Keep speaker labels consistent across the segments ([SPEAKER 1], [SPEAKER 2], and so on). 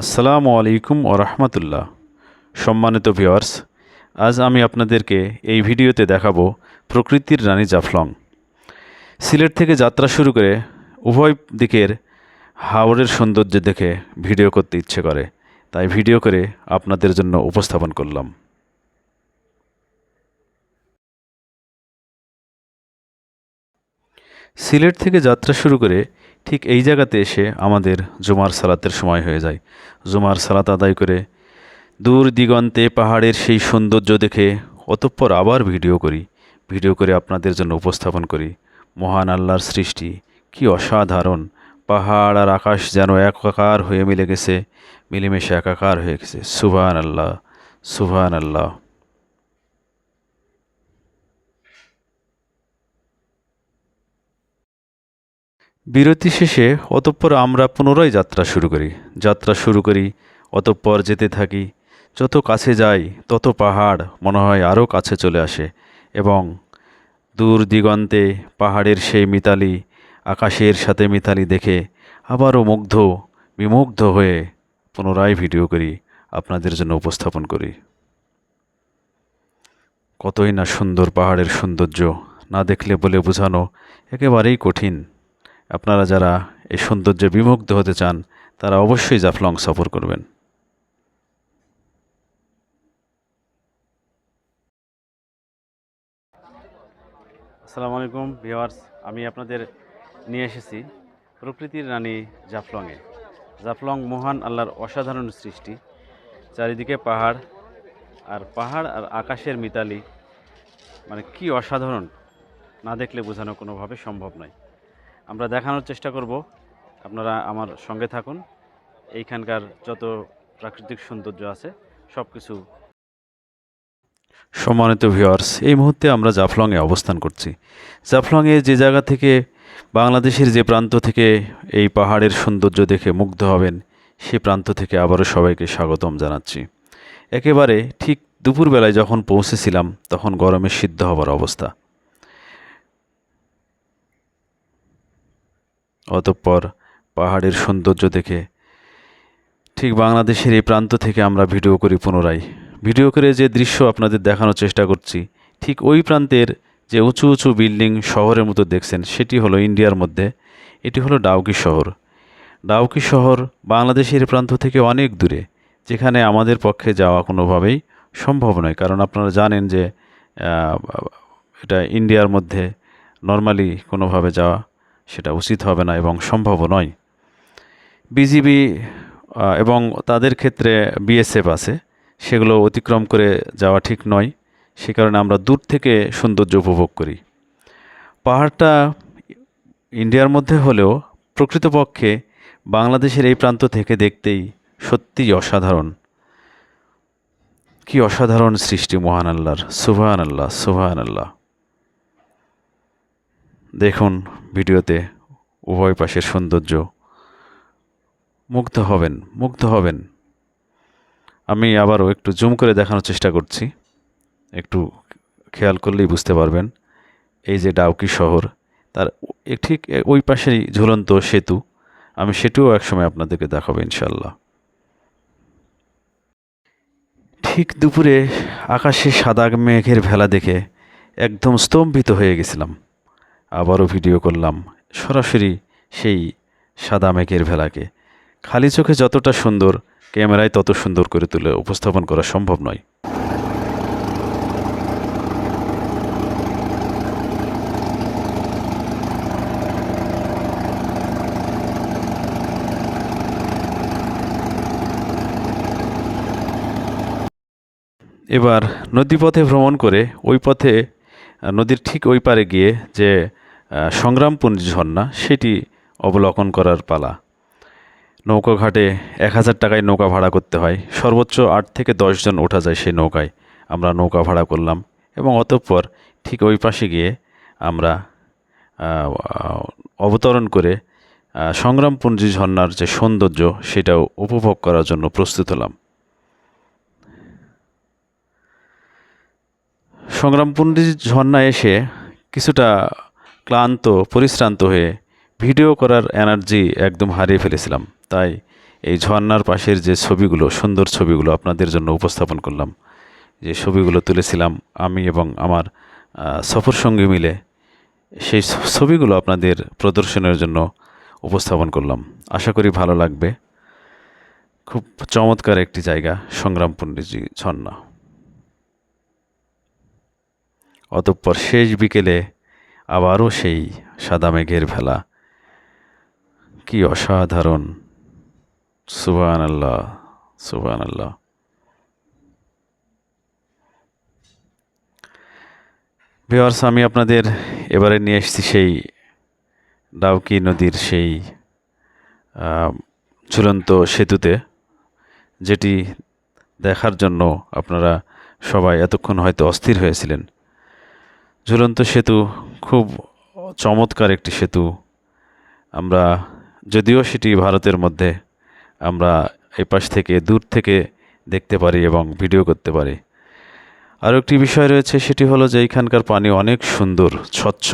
[SPEAKER 1] আসসালামু আলাইকুম ও রহমতুল্লাহ। সম্মানিত ভিওয়ার্স আজ আমি আপনাদেরকে এই ভিডিওতে দেখাবো প্রকৃতির রানী জাফলং। সিলেট থেকে যাত্রা শুরু করে উভয় দিকের হাওড়ের সৌন্দর্য দেখে ভিডিও করতে ইচ্ছে করে, তাই ভিডিও করে আপনাদের জন্য উপস্থাপন করলাম। সিলেট থেকে যাত্রা শুরু করে ঠিক এই জায়গাতে এসে আমাদের জুমার সালাতের সময় হয়ে যায়। জুমার সালাত আদায় করে দূর দিগন্তে পাহাড়ের সেই সৌন্দর্য দেখে অতঃপর আবার ভিডিও করি। ভিডিও করে আপনাদের জন্য উপস্থাপন করি। মহান আল্লাহর সৃষ্টি, কি অসাধারণ! পাহাড় আর আকাশ যেন একাকার হয়ে মিলে গেছে, মিলেমিশে একাকার হয়ে গেছে। সুভান আল্লাহ সুভান আল্লাহ বিরতি শেষে অতঃপর আমরা পুনরায় যাত্রা শুরু করি। যাত্রা শুরু করি, অতঃপর যেতে থাকি। যত কাছে যাই, তত পাহাড় মনে হয় আরও কাছে চলে আসে এবং দূর দিগন্তে পাহাড়ের সেই মিতালি, আকাশের সাথে মিতালি দেখে আবারও মুগ্ধ, বিমুগ্ধ হয়ে পুনরায় ভিডিও করি, আপনাদের জন্য উপস্থাপন করি। কতই না সুন্দর পাহাড়ের সৌন্দর্য, না দেখলে বলে বোঝানো একেবারেই কঠিন। আপনারা যারা এই সৌন্দর্যে বিমুগ্ধ হতে চান, তারা অবশ্যই জাফলং সফর করবেন। আসসালামু আলাইকুম ভিওয়ার্স আমি আপনাদের নিয়ে এসেছি প্রকৃতির রানী জাফলংয়ে। জাফলং মহান আল্লাহর অসাধারণ সৃষ্টি। চারিদিকে পাহাড় আর পাহাড় আর আকাশের মিতালি। মানে কি অসাধারণ, না দেখলে বোঝানো কোনোভাবে সম্ভব নয়। আমরা দেখানোর চেষ্টা করব। আপনারা আমার সঙ্গে থাকুন। এইখানকার যত প্রাকৃতিক সৌন্দর্য আছে সব কিছু সম্মানিত ভিউয়ার্স, এই মুহূর্তে আমরা জাফলংয়ে অবস্থান করছি। জাফলংয়ে যে জায়গা থেকে বাংলাদেশের যে প্রান্ত থেকে এই পাহাড়ের সৌন্দর্য দেখে মুগ্ধ হবেন, সে প্রান্ত থেকে আবারও সবাইকে স্বাগতম জানাচ্ছি। একেবারে ঠিক দুপুরবেলায় যখন পৌঁছেছিলাম, তখন গরমে সিদ্ধ হবার অবস্থা। অতঃপর পাহাড়ের সৌন্দর্য দেখে ঠিক বাংলাদেশের এই প্রান্ত থেকে আমরা ভিডিও করি পুনরায়। ভিডিও করে যে দৃশ্য আপনাদের দেখানোর চেষ্টা করছি, ঠিক ওই প্রান্তের যে উঁচু উঁচু বিল্ডিং শহরের মতো দেখছেন, সেটি হলো ইন্ডিয়ার মধ্যে। এটি হলো ডাউকি শহর। ডাউকি শহর বাংলাদেশের প্রান্ত থেকে অনেক দূরে, যেখানে আমাদের পক্ষে যাওয়া কোনোভাবেই সম্ভব নয়। কারণ আপনারা জানেন যে এটা ইন্ডিয়ার মধ্যে নর্মালি কোনোভাবে যাওয়া সেটা উচিত হবে না এবং সম্ভবও নয়। বিজিবি এবং তাদের ক্ষেত্রে বিএসএফ আছে, সেগুলো অতিক্রম করে যাওয়া ঠিক নয়। সে কারণে আমরা দূর থেকে সৌন্দর্য উপভোগ করি। পাহাড়টা ইন্ডিয়ার মধ্যে হলেও প্রকৃতপক্ষে বাংলাদেশের এই প্রান্ত থেকে দেখতেই সত্যিই অসাধারণ। কি অসাধারণ সৃষ্টি, মহান আল্লাহর। সুবহান আল্লাহ সুবহান আল্লাহ দেখুন ভিডিওতে উভয় পাশের সৌন্দর্য। মুগ্ধ হবেন মুগ্ধ হবেন। আমি আবারও একটু জুম করে দেখানোর চেষ্টা করছি। একটু খেয়াল করলেই বুঝতে পারবেন। এই যে ডাউকি শহর, তার ঠিক ওই পাশেই ঝুলন্ত সেতু। আমি সেটিও একসময় আপনাদেরকে দেখাবো ইনশাল্লাহ ঠিক দুপুরে আকাশে সাদা মেঘের ভেলা দেখে একদম স্তম্ভিত হয়ে গেছিলাম। আবারও ভিডিও করলাম। সরাসরি সেই সাদা মেঘের ভেলাকে। খালি চোখে যতটা সুন্দর, ক্যামেরায় তত সুন্দর করে তুলে উপস্থাপন করা সম্ভব নয়। এবার নদীপথে ভ্রমণ করে ওই পথে, নদীর ঠিক ওই পারে গিয়ে যে সংগ্রামপুঞ্জ ঝর্ণা সেটি অবলোকন করার পালা। নৌকা ঘাটে এক হাজার টাকায় নৌকা ভাড়া করতে হয়। সর্বোচ্চ আট থেকে দশজন ওঠা যায় সেই নৌকায়। আমরা নৌকা ভাড়া করলাম এবং অতঃপর ঠিক ওই পাশে গিয়ে আমরা অবতরণ করে সংগ্রামপুঞ্জি ঝর্ণার যে সৌন্দর্য, সেটাও উপভোগ করার জন্য প্রস্তুত হলাম। সংগ্রামপুঞ্জি ঝর্ণা এসে কিছুটা ক্লান্ত, পরিশ্রান্ত হয়ে ভিডিও করার এনার্জি একদম হারিয়ে ফেলেছিলাম। তাই এই ঝর্ণার পাশের যে ছবিগুলো, সুন্দর ছবিগুলো আপনাদের জন্য উপস্থাপন করলাম, যে ছবিগুলো তুলেছিলাম আমি এবং আমার সফর সঙ্গী মিলে, সেই ছবিগুলো আপনাদের প্রদর্শনের জন্য উপস্থাপন করলাম। আশা করি ভালো লাগবে। খুব চমৎকার একটি জায়গা, সংগ্রাম পণ্ডিতজি, ঝর্ণা। অতঃপর শেষ বিকেলে আবারও সেই সাদা মেঘের ভেলা। কি অসাধারণ। সুবান আল্লাহ সুবান আল্লাহ ভিওয়ার্স আমি আপনাদের এবারে নিয়ে এসেছি সেই ডাউকি নদীর সেই ঝুলন্ত সেতুতে, যেটি দেখার জন্য আপনারা সবাই এতক্ষণ হয়তো অস্থির হয়েছিলেন। ঝুলন্ত সেতু খুব চমৎকার একটি সেতু। আমরা যদিও সেটি ভারতের মধ্যে আমরা এই পাশ থেকে দূর থেকে দেখতে পারি এবং ভিডিও করতে পারি। আরও একটি বিষয় রয়েছে, সেটি হলো যে এইখানকার পানি অনেক সুন্দর, স্বচ্ছ।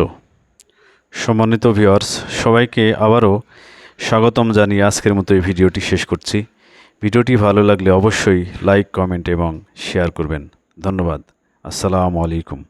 [SPEAKER 1] সম্মানিত ভিউয়ার্স সবাইকে আবারও স্বাগতম জানিয়ে আজকের মতো এই ভিডিওটি শেষ করছি। ভিডিওটি ভালো লাগলে অবশ্যই লাইক কমেন্ট এবং শেয়ার করবেন। ধন্যবাদ। আসসালামু আলাইকুম।